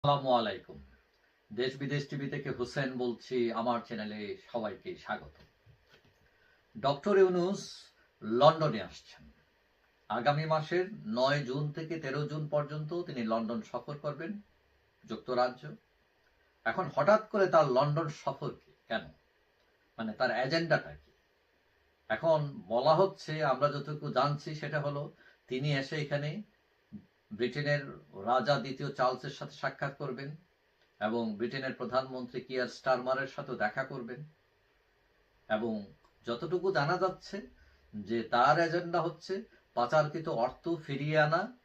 আসসালামু আলাইকুম। দেশ বিদেশ টিভি থেকে বলছি, আমার চ্যানেলে সবাইকে স্বাগত। ডক্টর ইউনুস লন্ডনে আসছেন। আগামী মাসের নয় জুন থেকে তেরো জুন পর্যন্ত তিনি লন্ডন সফর করবেন, যুক্তরাজ্য। এখন হঠাৎ করে তার লন্ডন সফর কি? কেন? মানে তার এজেন্ডাটা কি? এখন বলা হচ্ছে, আমরা যতটুকু জানছি সেটা হলো, তিনি এসে এখানে ব্রিটেনের রাজা দ্বিতীয় চার্লসের সাথে সাক্ষাৎ করবেন এবং ব্রিটেনের প্রধানমন্ত্রী কিয়ার স্টারমারের সাথে দেখা করবেন। এবং যতটুকু জানা যাচ্ছে যে তার এজেন্ডা হচ্ছে পাচারকৃত অর্থ ফিরিয়ে আনা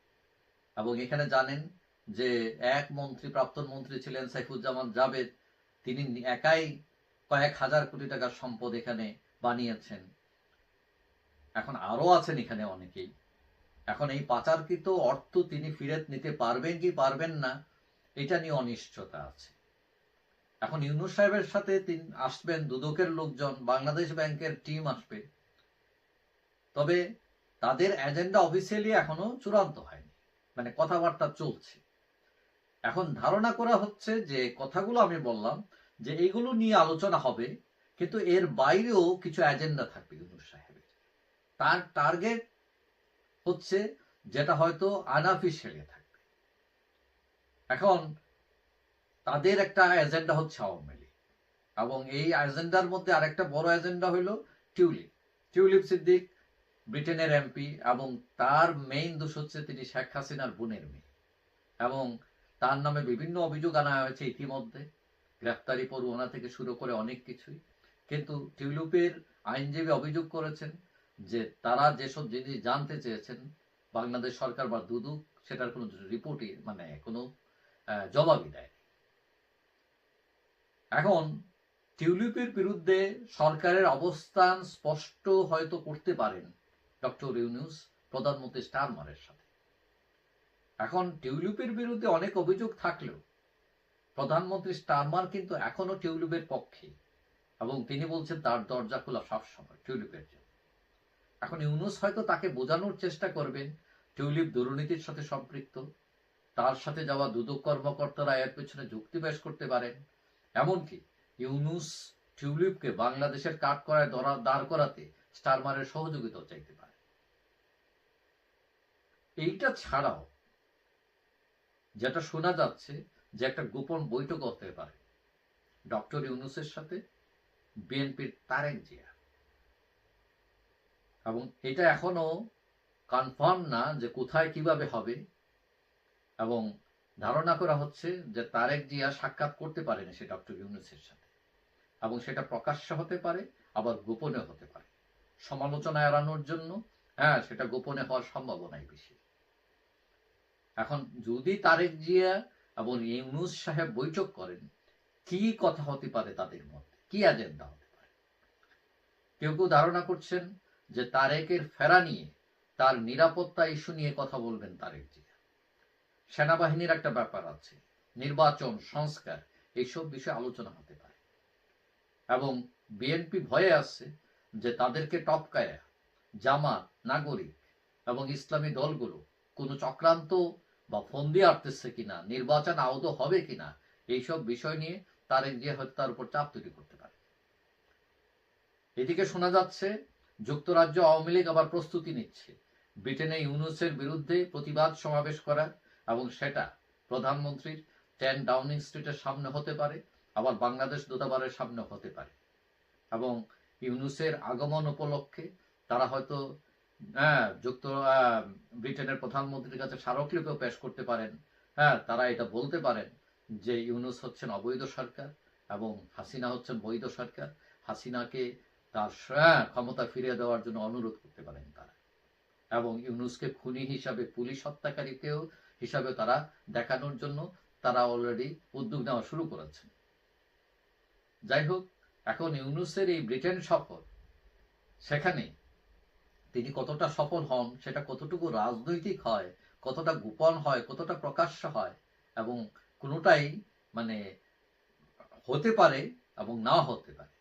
এবং এখানে জানেন যে এক মন্ত্রী, প্রাক্তন মন্ত্রী ছিলেন সাইফুজ্জামান জাবেদ। তিনি একাই কয়েক হাজার কোটি টাকার সম্পদ এখানে বানিয়েছেন। এখন আরও আছেন এখানে অনেকেই। এখন এই পাচারকৃত অর্থ তিনি ফিরত নিতে পারবেন কি পারবেন না, এটা নিয়ে অনিশ্চয়তা আছে। এখন ইউনুস সাহেবের সাথে তিনি আসবেন দুদকের লোকজন, বাংলাদেশ ব্যাংকের টিম আসবে। তবে তাদের এজেন্ডা অফিসিয়ালি এখনও চূড়ান্ত হয়নি মানে কথাবার্তা চলছে। এখন ধারণা করা হচ্ছে যে কথাগুলো আমি বললাম, যে এগুলো নিয়ে আলোচনা হবে, কিন্তু এর বাইরেও কিছু এজেন্ডা থাকবে ইউনুস সাহেবের। তার টার্গেট হচ্ছে যেটা হয়তো আনঅফিসিয়ালি থাকবে। এখন তাদের একটা এজেন্ডা হচ্ছে আওয়ামী লীগ এবং এই এজেন্ডার মধ্যে আরেকটা বড় এজেন্ডা হলো টিউলিপ। টিউলিপ সিদ্দিক, ব্রিটেনের এমপি এবং তার মেইন দোষ হচ্ছে তিনি শেখ হাসিনার বোনের মেয়ে এবং তার নামে বিভিন্ন অভিযোগ আনা হয়েছে ইতিমধ্যে। গ্রেফতারি পরোয়ানা থেকে শুরু করে অনেক কিছুই। কিন্তু টিউলিপের আইনজীবী অভিযোগ করেছেন যে তারা যেসব জিনিস জানতে চেয়েছেন, বাংলাদেশ সরকার বা দুদুক সেটার কোনো রিপোর্টই মানে কোনো জবাবই দেয় এখন, টিউলিপের বিরুদ্ধে সরকারের অবস্থান স্পষ্ট হয়তো করতে পারেন ডক্টর ইউনুস, প্রধানমন্ত্রী স্টারমারের সাথে। এখন, টিউলিপের বিরুদ্ধে অনেক অভিযোগ থাকলেও, প্রধানমন্ত্রী স্টারমার কিন্তু এখনও টিউলিপের পক্ষে এবং তিনি বলছেন তার দরজা খোলা সবসময়, টিউলিপের জন্য। এখন ইউনুস হয়তো তাকে বোঝানোর চেষ্টা করবেন, টিউলিপ দুর্নীতির সাথে সম্পৃক্ত, তার সাথে যাওয়া দুদক কর্মকর্তারা এর পেছনে যুক্তি পেশ করতে পারেন। এমনকি ইউনুস টিউলিপকে বাংলাদেশের কাঠ করায় দরা- দাঁড় করাতে স্টারমারের সহযোগিতাও চাইতে পারে এইটা ছাড়াও যেটা শোনা যাচ্ছে যে একটা গোপন বৈঠক হতে পারে, ডক্টর ইউনুসের সাথে বিএনপির তারেক জিয়া। এবং এটা এখনও কনফার্ম না যে কোথায় কীভাবে হবে। এবং ধারণা করা হচ্ছে যে তারেক জিয়া সাক্ষাৎ করতে পারেন সে ডক্টর ইউনুসের সাথে। এবং সেটা প্রকাশ্য হতে পারে, আবার গোপনে হতে পারে। সমালোচনা এড়ানোর জন্য হ্যাঁ সেটা গোপনে হওয়ার সম্ভাবনাই বেশি। এখন যদি তারেক জিয়া এবং ইউনুস সাহেব বৈঠক করেন, কি কথা হতে পারে তাদের মধ্যে? কি এজেন্ডা হতে পারে? কেউ কেউ ধারণা করছেন যে তারেকের ফেরা নিয়ে তার নিরাপত্তা ইস্যু নিয়ে কথা বলবেন তারেক জিয়া। সেনাবাহিনীর একটা ব্যাপার আছে, নির্বাচন, সংস্কার, এইসব বিষয়ে আলোচনা হতে পারে। এবং বিএনপি ভয়ে আছে যে তাদেরকে টপকায়া জামাত, নাগরিক এবং ইসলামী দলগুলো কোনো চক্রান্ত বা ফন্দি আটতেছে কিনা, নির্বাচন আহত হবে কিনা, এইসব বিষয় নিয়ে তারেক জিয়া হয়তো তার উপর চাপ তৈরি করতে পারে। এদিকে শোনা যাচ্ছে যুক্তরাজ্য আওয়ামী লীগ আবার প্রস্তুতি নিচ্ছে। ব্রিটেনে ইউনুসের বিরুদ্ধে প্রতিবাদ সমাবেশ করা এবং সেটা প্রধানমন্ত্রীর টেন ডাউনিং স্ট্রিটের সামনে হতে পারে, আবার বাংলাদেশ দূতাবারের সামনে হতে পারে। এবং ইউনুসের আগমন উপলক্ষে তারা হয়তো হ্যাঁ যুক্ত ব্রিটেনের প্রধানমন্ত্রীর কাছে স্মারকলিপিও পেশ করতে পারেন। হ্যাঁ তারা এটা বলতে পারেন যে ইউনুস হচ্ছেন অবৈধ সরকার এবং হাসিনা হচ্ছেন বৈধ সরকার। হাসিনাকে তার ক্ষমতা ফিরিয়ে দেওয়ার জন্য অনুরোধ করতে পারেন তারা। এবং ইউনুসকে খুনি হিসাবে পুলিশ হত্যাকারীকেও হিসাবে তারা দেখানোর জন্য তারা অলরেডি উদ্যোগ নেওয়া শুরু করেছেন। যাই হোক, এখন ইউনুসের এই ব্রিটেন সফর, সেখানে তিনি কতটা সফল হন, সেটা কতটুকু রাজনৈতিক হয়, কতটা গোপন হয়, কতটা প্রকাশ্য হয়, এবং কোনোটাই মানে হতে পারে এবং না হতে পারে।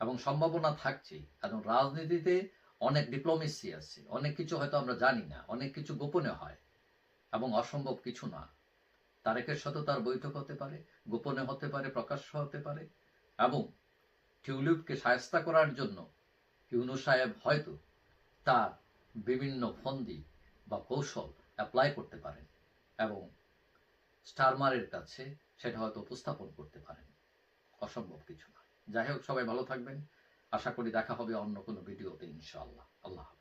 এবং সম্ভাবনা থাকছেই। কারণ রাজনীতিতে অনেক ডিপ্লোমেসি আছে। অনেক কিছু হয়তো আমরা জানি না। অনেক কিছু গোপনে হয়। এবং অসম্ভব কিছু না। তারেকের সাথে তার বৈঠক হতে পারে, গোপনে হতে পারে, প্রকাশ্য হতে পারে। এবং টিউলিপকে সায়স্তা করার জন্য ইউনু সাহেব হয়তো তার বিভিন্ন ফন্দি বা কৌশল অ্যাপ্লাই করতে পারেন। এবং স্টারমারের কাছে সেটা হয়তো উপস্থাপন করতে পারেন। অসম্ভব কিছু না। যাই হোক সবাই ভালো থাকবেন আশা করি দেখা হবে অন্য কোনো ভিডিওতে ইনশাআল্লাহ আল্লাহ।